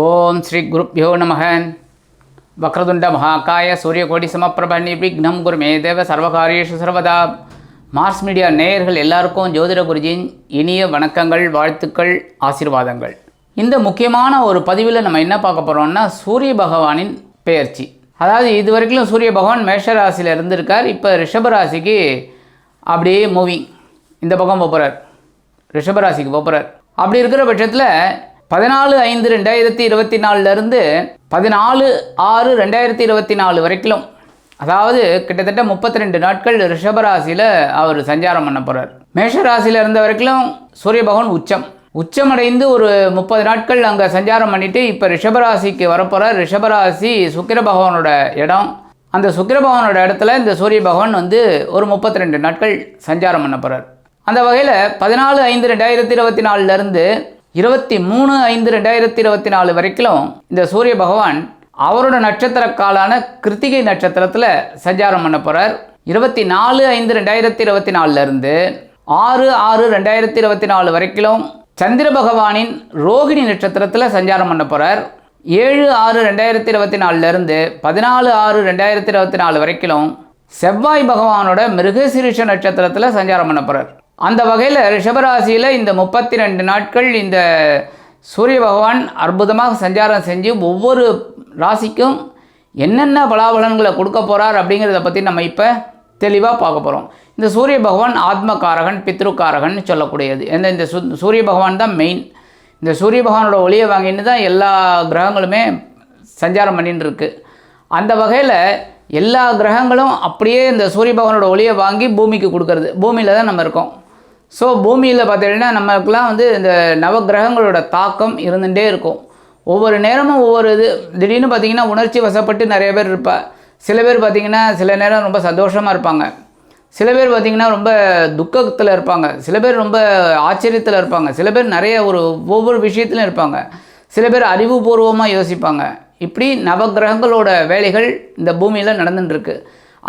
ஓம் ஸ்ரீ குருப்பியோ நமக. வக்ரதுண்ட மகாக்காய சூரியகோடி சமப்பிரப நிர்விக்னம் குருமே தேவ சர்வகாரியேஷு சர்வதா. மார்ஸ் மீடியா நேயர்கள் எல்லாருக்கும் ஜோதிட குருஜியின் இனிய வணக்கங்கள் வாழ்த்துக்கள் ஆசீர்வாதங்கள். இந்த முக்கியமான ஒரு பதிவில் நம்ம என்ன பார்க்க போகிறோம்னா சூரிய பகவானின் பெயர்ச்சி. அதாவது இது வரைக்கும் சூரிய பகவான் மேஷ ராசியில் இருந்திருக்கார். இப்போ ரிஷபராசிக்கு அப்படியே மூவிங் இந்த பக்கம் போகிறார் ரிஷபராசிக்கு போகிறார் அப்படி இருக்கிற பட்சத்தில் பதினாலு ஐந்து ரெண்டாயிரத்தி இருபத்தி நாலுலேருந்து பதினாலு ஆறு ரெண்டாயிரத்தி இருபத்தி நாலு வரைக்கும் அதாவது கிட்டத்தட்ட முப்பத்தி ரெண்டு நாட்கள் ரிஷபராசியில் அவர் சஞ்சாரம் பண்ண போகிறார் மேஷராசியில் இருந்த வரைக்கும் சூரிய பகவான் உச்சம். உச்சமடைந்து ஒரு முப்பது நாட்கள் அங்கே சஞ்சாரம் பண்ணிவிட்டு இப்போ ரிஷபராசிக்கு வரப்போகிறார் ரிஷபராசி சுக்கிர பகவானோட இடம். அந்த சுக்கிர பகவானோட இடத்துல இந்த சூரிய பகவான் வந்து ஒரு முப்பத்தி ரெண்டு நாட்கள் சஞ்சாரம் பண்ண போகிறார் அந்த வகையில் பதினாலு ஐந்து ரெண்டாயிரத்தி இருபத்தி நாலுலேருந்து இருபத்தி மூணு ஐந்து ரெண்டாயிரத்தி இருபத்தி நாலு வரைக்கும் இந்த சூரிய பகவான் அவரோட நட்சத்திர காலான கிருத்திகை நட்சத்திரத்தில் சஞ்சாரம் பண்ண போகிறார் இருபத்தி நாலு ஐந்து ரெண்டாயிரத்தி இருபத்தி நாலுலேருந்து ஆறு ஆறு ரெண்டாயிரத்தி இருபத்தி நாலு வரைக்கும் சந்திர பகவானின் ரோகிணி நட்சத்திரத்தில் சஞ்சாரம் பண்ண போகிறார் ஏழு ஆறு ரெண்டாயிரத்தி இருபத்தி நாலுலேருந்து பதினாலு ஆறு ரெண்டாயிரத்தி இருபத்தி நாலு வரைக்கும் செவ்வாய் பகவானோட மிருகசீரிஷ நட்சத்திரத்தில் சஞ்சாரம் பண்ண போகிறார் அந்த வகையில் ரிஷபராசியில் இந்த முப்பத்தி ரெண்டு நாட்கள் இந்த சூரிய பகவான் அற்புதமாக சஞ்சாரம் செஞ்சு ஒவ்வொரு ராசிக்கும் என்னென்ன பலாபலன்களை கொடுக்க போகிறார் அப்படிங்கிறத பற்றி நம்ம இப்போ தெளிவாக பார்க்க போகிறோம் இந்த சூரிய பகவான் ஆத்மகாரகன் பித்ருக்காரகன் சொல்லக்கூடியது. எந்த இந்த சு சூரிய பகவான் தான் மெயின் இந்த சூரிய பகவானோட ஒளியை வாங்கின்னு தான் எல்லா கிரகங்களுமே சஞ்சாரம் பண்ணின்னு இருக்குது அந்த வகையில் எல்லா கிரகங்களும் அப்படியே இந்த சூரிய பகவானோட ஒளியை வாங்கி பூமிக்கு கொடுக்கறது. பூமியில் தான் நம்ம இருக்கோம். ஸோ பூமியில் பார்த்தீங்கன்னா நமக்குலாம் வந்து இந்த நவகிரகங்களோட தாக்கம் இருந்துகிட்டே இருக்கும். ஒவ்வொரு நேரமும் ஒவ்வொரு இது திடீர்னு பார்த்திங்கன்னா உணர்ச்சி வசப்பட்டு நிறைய பேர் இருப்பா. சில பேர் பார்த்தீங்கன்னா சில நேரம் ரொம்ப சந்தோஷமாக இருப்பாங்க. சில பேர் பார்த்திங்கன்னா ரொம்ப துக்கத்தில் இருப்பாங்க. சில பேர் ரொம்ப ஆச்சரியத்தில் இருப்பாங்க. சில பேர் நிறைய ஒரு ஒவ்வொரு விஷயத்துலையும் இருப்பாங்க. சில பேர் அறிவுபூர்வமாக யோசிப்பாங்க. இப்படி நவகிரகங்களோட வேலைகள் இந்த பூமியில் நடந்துட்டுருக்கு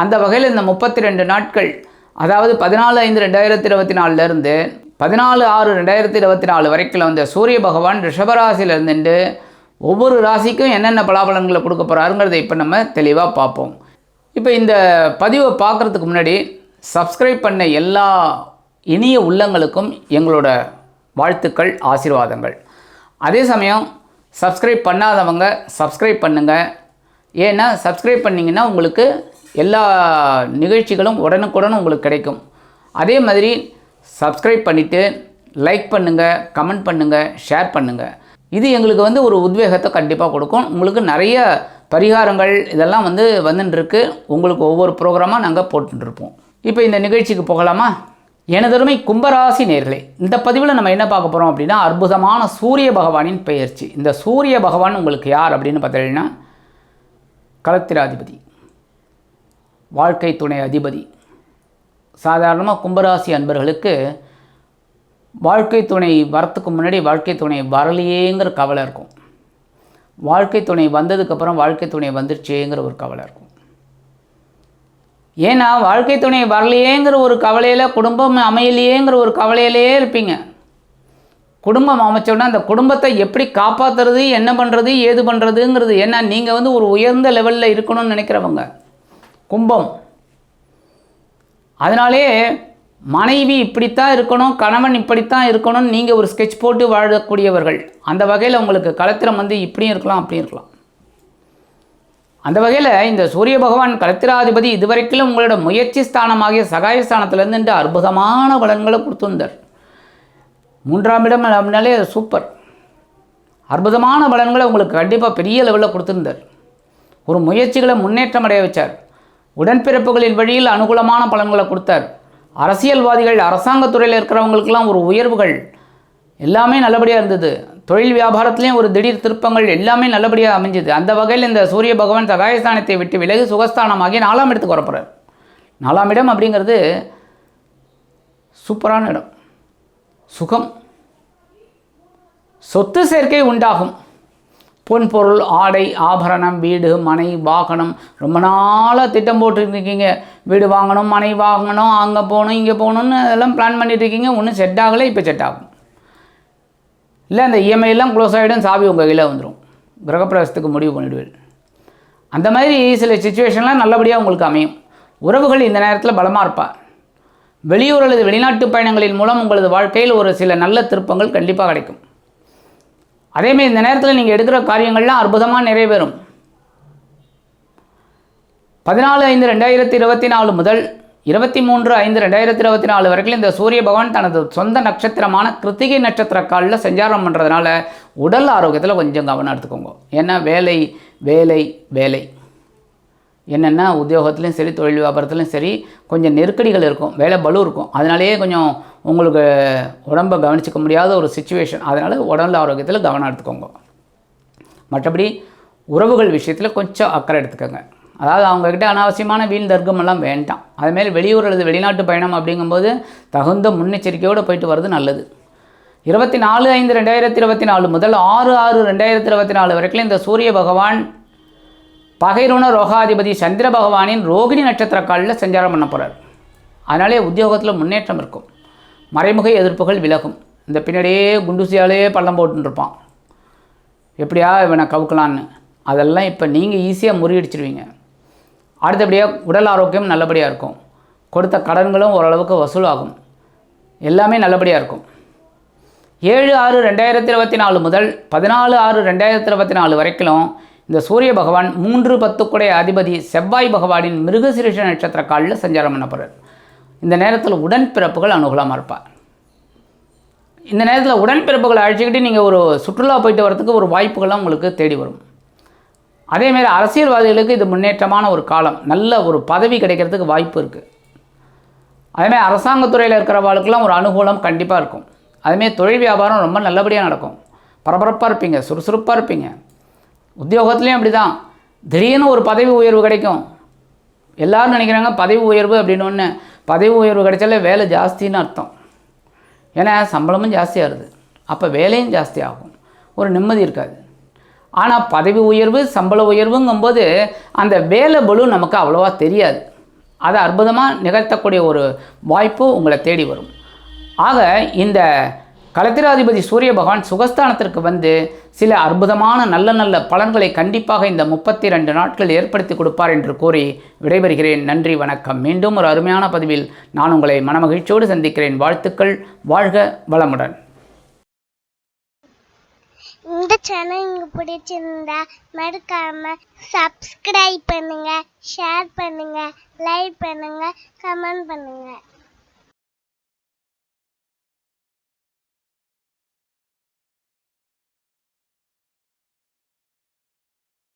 அந்த வகையில் இந்த முப்பத்தி ரெண்டு நாட்கள் அதாவது பதினாலு ஐந்து ரெண்டாயிரத்தி இருபத்தி நாலுலேருந்து பதினாலு ஆறு ரெண்டாயிரத்தி இருபத்தி நாலு வரைக்கும் வந்த சூரிய பகவான் ரிஷபராசிலிருந்துட்டு ஒவ்வொரு ராசிக்கும் என்னென்ன பலாபலன்களை கொடுக்க போகிறாருங்கிறத இப்போ நம்ம தெளிவாக பார்ப்போம். இப்போ இந்த பதிவை பார்க்குறதுக்கு முன்னாடி சப்ஸ்கிரைப் பண்ண எல்லா இனிய உள்ளங்களுக்கும் எங்களோட வாழ்த்துக்கள் ஆசீர்வாதங்கள். அதே சமயம் சப்ஸ்கிரைப் பண்ணாதவங்க சப்ஸ்கிரைப் பண்ணுங்கள் ஏன்னா சப்ஸ்கிரைப் பண்ணிங்கன்னா உங்களுக்கு எல்லா நிகழ்ச்சிகளும் உடனுக்குடன் உங்களுக்கு கிடைக்கும். அதே மாதிரி சப்ஸ்கிரைப் பண்ணிவிட்டு லைக் பண்ணுங்கள் கமெண்ட் பண்ணுங்கள் ஷேர் பண்ணுங்கள் இது எங்களுக்கு வந்து ஒரு உத்வேகத்தை கண்டிப்பாக கொடுக்கும். உங்களுக்கு நிறைய பரிகாரங்கள் இதெல்லாம் வந்து வந்துட்டுருக்கு உங்களுக்கு ஒவ்வொரு ப்ரோக்ராமாக நாங்கள் போட்டுருப்போம் இப்போ இந்த நிகழ்ச்சிக்கு போகலாமா? எனதருமை கும்பராசி நேர்களே இந்த பதிவில் நம்ம என்ன பார்க்க போகிறோம் அப்படின்னா அற்புதமான சூரிய பகவானின் பெயர்ச்சி. இந்த சூரிய பகவான் உங்களுக்கு யார் அப்படின்னு பார்த்தீங்கன்னா களத்திராதிபதி வாழ்க்கை துணை அதிபதி. சாதாரணமாக கும்பராசி அன்பர்களுக்கு வாழ்க்கை துணை வரத்துக்கு முன்னாடி வாழ்க்கை துணை வரலையேங்கிற கவலை இருக்கும். வாழ்க்கை துணை வந்ததுக்கப்புறம் வாழ்க்கை துணை வந்துருச்சேங்கிற ஒரு கவலை இருக்கும். ஏன்னா வாழ்க்கை துணை வரலையேங்கிற ஒரு கவலையில் குடும்பம் அமையலையேங்கிற ஒரு கவலையிலேயே இருப்பீங்க. குடும்பம் அமைச்சோன்னா அந்த குடும்பத்தை எப்படி காப்பாற்றுறது என்ன பண்ணுறது ஏது பண்ணுறதுங்கிறது ஏன்னா நீங்கள் வந்து ஒரு உயர்ந்த லெவலில் இருக்கணும்னு நினைக்கிறவங்க. கும்பம். அதனாலே மனைவி இப்படித்தான் இருக்கணும் கணவன் இப்படித்தான் இருக்கணும்னு நீங்கள் ஒரு ஸ்கெட்ச் போட்டு வாழக்கூடியவர்கள். அந்த வகையில் உங்களுக்கு களத்திரம் வந்து இப்படியும் இருக்கலாம் அப்படியும் இருக்கலாம். அந்த வகையில் இந்த சூரிய பகவான் களத்திராதிபதி இதுவரைக்கும் உங்களோட முயற்சி ஸ்தானமாகிய சகாய ஸ்தானத்திலேருந்து அற்புதமான பலன்களை கொடுத்துருந்தார். மூன்றாம் இடம் அப்படின்னாலே சூப்பர் அற்புதமான பலன்களை உங்களுக்கு கண்டிப்பாக பெரிய லெவலில் கொடுத்துருந்தார். ஒரு முயற்சிகளை முன்னேற்றம் அடைய வச்சார். உடன்பிறப்புகளின் வழியில் அனுகூலமான பலன்களை கொடுத்தார். அரசியல்வாதிகள் அரசாங்கத்துறையில் இருக்கிறவங்களுக்கெல்லாம் ஒரு உயர்வுகள் எல்லாமே நல்லபடியாக இருந்தது. தொழில் வியாபாரத்துலேயும் ஒரு திடீர் திருப்பங்கள் எல்லாமே நல்லபடியாக அமைஞ்சது. அந்த வகையில் இந்த சூரிய பகவான் சகாயஸ்தானத்தை விட்டு விலகி சுகஸ்தானமாகி நாலாம் இடத்துக்கு வரப்போகிறார் நாலாம் இடம் அப்படிங்கிறது சூப்பரான இடம். சுகம். சொத்து சேர்க்கை உண்டாகும். பொன் பொருள் ஆடை ஆபரணம் வீடு மனை வாகனம். ரொம்ப நாளாக திட்டம் போட்டுருக்கீங்க. வீடு வாங்கணும் மனை வாங்கணும் அங்கே போகணும் இங்கே போகணுன்னு அதெல்லாம் பிளான் பண்ணிட்டு இருக்கீங்க ஒன்றும் செட் ஆகலை இப்போ செட் ஆகும். இல்லை அந்த இஎம்ஐலாம் க்ளோஸ் ஆகிடும் சாவி உங்கள் கையில் வந்துடும் கிரகப்பிரவேசத்துக்கு முடிவு பண்ணிவிடுவேன் அந்த மாதிரி சில சுச்சுவேஷன்லாம் நல்லபடியாக உங்களுக்கு அமையும். உறவுகள் இந்த நேரத்தில் பலமாக இருப்பா. வெளியூர் அல்லது வெளிநாட்டு பயணங்களின் மூலம் உங்களது வாழ்க்கையில் ஒரு சில நல்ல திருப்பங்கள் கண்டிப்பாக கிடைக்கும். அதேமாரி இந்த நேரத்தில் நீங்கள் எடுக்கிற காரியங்கள்லாம் அற்புதமாக நிறைவேறும். பதினாலு ஐந்து ரெண்டாயிரத்தி இருபத்தி நாலு முதல் இருபத்தி மூன்று ஐந்து ரெண்டாயிரத்தி இருபத்தி நாலு வரைக்கும் இந்த சூரிய பகவான் தனது சொந்த நட்சத்திரமான கிருத்திகை நட்சத்திர காலில் சஞ்சாரம் பண்ணுறதுனால உடல் ஆரோக்கியத்தில் கொஞ்சம் கவனம் எடுத்துக்கோங்க. ஏன்னா வேலை வேலை வேலை. என்னென்னா உத்தியோகத்துலையும் சரி தொழில் வியாபாரத்துலையும் சரி கொஞ்சம் நெருக்கடிகள் இருக்கும் வேலை பலு இருக்கும். அதனாலேயே கொஞ்சம் உங்களுக்கு உடம்பை கவனிச்சிக்க முடியாத ஒரு சுச்சுவேஷன் அதனால் உடல் ஆரோக்கியத்தில் கவனம் எடுத்துக்கோங்க. மற்றபடி உறவுகள் விஷயத்தில் கொஞ்சம் அக்கறை எடுத்துக்கோங்க. அதாவது அவங்கக்கிட்ட அனாவசியமான வீண் தர்க்கமெல்லாம் வேண்டாம். அதுமாரி வெளியூர் அல்லது வெளிநாட்டு பயணம் அப்படிங்கும்போது தகுந்த முன்னெச்சரிக்கையோடு போயிட்டு வர்றது நல்லது. இருபத்தி நாலு ஐந்து ரெண்டாயிரத்தி இருபத்தி நாலு முதல் ஆறு ஆறு ரெண்டாயிரத்தி இருபத்தி நாலு வரைக்கும் இந்த சூரிய பகவான் பகைருண ரோகாதிபதி சந்திர பகவானின் ரோகிணி நட்சத்திர காலில் சஞ்சாரம் பண்ண போகிறார் அதனாலே உத்தியோகத்தில் முன்னேற்றம் இருக்கும். மறைமுக எதிர்ப்புகள் விலகும். இந்த பின்னாடியே குண்டுசியாலே பள்ளம் போட்டுன்னு இருப்பான். எப்படியா இவனை கவுக்கலான்னு? அதெல்லாம் இப்போ நீங்கள் ஈஸியாக முறியடிச்சிடுவீங்க அடுத்தபடியாக உடல் ஆரோக்கியம் நல்லபடியாக இருக்கும். கொடுத்த கடன்களும் ஓரளவுக்கு வசூலாகும். எல்லாமே நல்லபடியாக இருக்கும். ஏழு ஆறு ரெண்டாயிரத்தி இருபத்தி நாலு முதல் பதினாலு ஆறு ரெண்டாயிரத்தி இருபத்தி நாலு வரைக்கும் இந்த சூரிய பகவான் மூன்று பத்துக்குடைய அதிபதி செவ்வாய் பகவானின் மிருகசிரிஷ நட்சத்திர காலில் சஞ்சாரம் பண்ண போகிறார் இந்த நேரத்தில் உடன்பிறப்புகள் அனுகூலமாக இருப்பார் இந்த நேரத்தில் உடன்பிறப்புகளை அழைச்சிக்கிட்டு நீங்கள் ஒரு சுற்றுலா போயிட்டு வரதுக்கு ஒரு வாய்ப்புகள்லாம் உங்களுக்கு தேடி வரும். அதேமாரி அரசியல்வாதிகளுக்கு இது முன்னேற்றமான ஒரு காலம். நல்ல ஒரு பதவி கிடைக்கிறதுக்கு வாய்ப்பு இருக்குது அதேமாதிரி அரசாங்கத்துறையில் இருக்கிறவாளுக்கெல்லாம் ஒரு அனுகூலம் கண்டிப்பாக இருக்கும். அதுமாரி தொழில் வியாபாரம் ரொம்ப நல்லபடியாக நடக்கும். பரபரப்பாக இருப்பீங்க சுறுசுறுப்பாக இருப்பீங்க. உத்தியோகத்துலேயும் அப்படி தான் திடீர்னு ஒரு பதவி உயர்வு கிடைக்கும். எல்லாரும் நினைக்கிறாங்க பதவி உயர்வு அப்படின்னு ஒன்று பதவி உயர்வு கிடைச்சாலே வேலை ஜாஸ்தின்னு அர்த்தம். ஏன்னா சம்பளமும் ஜாஸ்தியாகுது அப்போ வேலையும் ஜாஸ்தி ஆகும். ஒரு நிம்மதி இருக்காது. ஆனால் பதவி உயர்வு சம்பள உயர்வுங்கும்போது அந்த வேலை பலு நமக்கு அவ்வளோவா தெரியாது. அதை அற்புதமாக நிகழ்த்தக்கூடிய ஒரு வாய்ப்பு உங்களை தேடி வரும். ஆக இந்த களத்திராதிபதி சூரிய பகவான் சுகஸ்தானத்திற்கு வந்து சில அற்புதமான நல்ல நல்ல பலன்களை கண்டிப்பாக இந்த முப்பத்தி ரெண்டு நாட்கள் ஏற்படுத்தி கொடுப்பார் என்று கூறி விடைபெறுகிறேன். நன்றி வணக்கம். மீண்டும் ஒரு அருமையான பதிவில் நான் உங்களை மனமகிழ்ச்சியோடு சந்திக்கிறேன். வாழ்த்துக்கள். வாழ்க வளமுடன். இந்த சேனல் உங்களுக்கு பிடிச்சிருந்தா மறக்காம சப்ஸ்கிரைப் பண்ணுங்க ஷேர் பண்ணுங்க லைக் பண்ணுங்க கமெண்ட் பண்ணுங்க.